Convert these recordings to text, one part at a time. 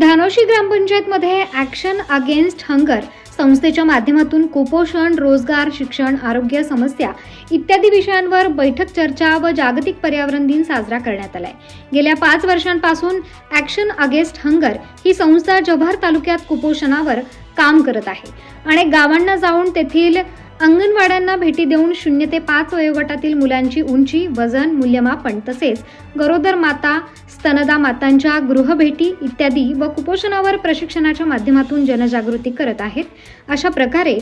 धानोशी ग्रामपंचायतमध्ये action against hunger संस्थेच्या माध्यमातून कुपोषण रोजगार शिक्षण आरोग्य समस्या इत्यादी विषयांवर बैठक चर्चा व जागतिक पर्यावरण दिन साजरा करण्यात आलाय. गेल्या पाच वर्षांपासून ॲक्शन अगेन्स्ट हंगर ही संस्था जव्हार तालुक्यात कुपोषणावर काम करत आहे. अनेक गावांना जाऊन तेथील अंगणवाड्यांना भेटी देऊन शून्य ते पाच वयोगटातील मुलांची उंची वजन मूल्यमापन तसेच गरोदर माता स्तनदा मातांच्या गृहभेटी इत्यादी व कुपोषणावर प्रशिक्षणाच्या माध्यमातून जनजागृती करत आहेत. अशा प्रकारे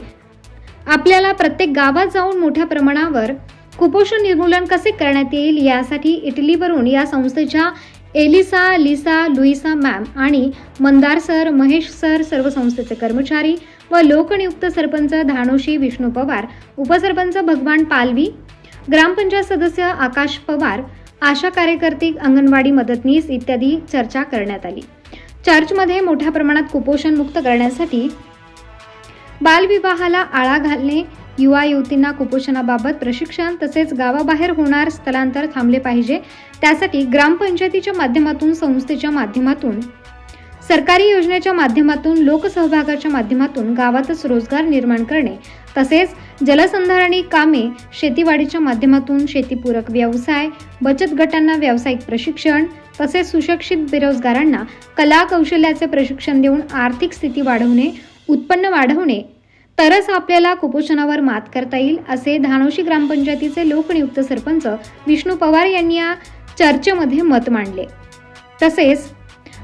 आपल्याला प्रत्येक गावात जाऊन मोठ्या प्रमाणावर कुपोषण निर्मूलन कसे करण्यात येईल यासाठी इटलीवरून या संस्थेच्या एलिसा लिसा लुईसा मॅम आणि मंदार सर महेश सर सर्व संस्थेचे कर्मचारी व लोकनियुक्त सरपंच धानोशी विष्णू पवार उपसरपंच भगवान पालवी ग्रामपंचायत सदस्य आकाश पवार आशा कार्यकर्ते अंगणवाडी मदतनीस इत्यादी चर्चा करण्यात आली. चर्चमध्ये मोठ्या प्रमाणात कुपोषण मुक्त करण्यासाठी बालविवाहाला आळा घालणे युवा युवतींना कुपोषणाबाबत प्रशिक्षण तसेच गावाबाहेर होणार स्थलांतर थांबले पाहिजे. त्यासाठी ग्रामपंचायतीच्या माध्यमातून संस्थेच्या माध्यमातून सरकारी योजनेच्या माध्यमातून लोकसहभागाच्या माध्यमातून गावातच रोजगार निर्माण करणे तसेच जलसंधारणी कामे शेतीवाडीच्या माध्यमातून शेतीपूरक व्यवसाय बचत गटांना व्यावसायिक प्रशिक्षण तसेच सुशिक्षित बेरोजगारांना कला कौशल्याचे प्रशिक्षण देऊन आर्थिक स्थिती वाढवणे उत्पन्न वाढवणे. तरच आपल्याला कुपोषणावर मात करता येईल असे धानोशी ग्रामपंचायतीचे लोकनियुक्त सरपंच विष्णू पवार यांनी या चर्चेमध्ये मत मांडले. तसेच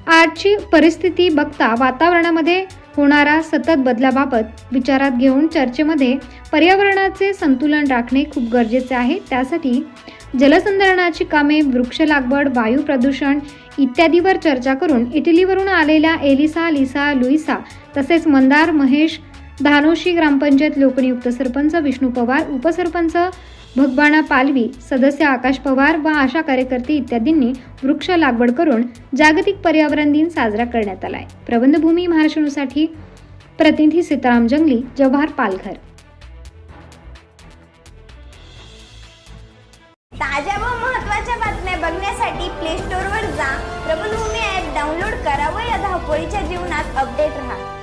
आजची परिस्थिती बघता वातावरणामध्ये होणारा सतत बदलाबाबत विचारात घेऊन चर्चेमध्ये पर्यावरणाचे संतुलन राखणे खूप गरजेचे आहे. त्यासाठी जलसंधारणाची कामे वृक्ष लागवड वायू प्रदूषण इत्यादीवर चर्चा करून इटलीवरून आलेल्या एलिसा लिसा लुईसा तसेच मंदार महेश धानोशी ग्रामपंचायत लोकनियुक्त सरपंच विष्णू पवार उपसरपंच भगवाना पालवी सदस्य आकाश पवार व आशा कार्यकर्ते इत्यादींनी वृक्ष लागवड करून जागतिक पर्यावरण दिन साजरा करण्यात आलाय. प्रबंधभूमी महाराष्ट्रसाठी प्रतिनिधी सीताराम जंगली जव्हार पालघर. ताज्या व महत्त्वाच्या बातम्या बघण्यासाठी प्ले स्टोअरवर जा. प्रबंधभूमी ॲप डाउनलोड करा व या धावपळीच्या जीवनात अपडेट राहा.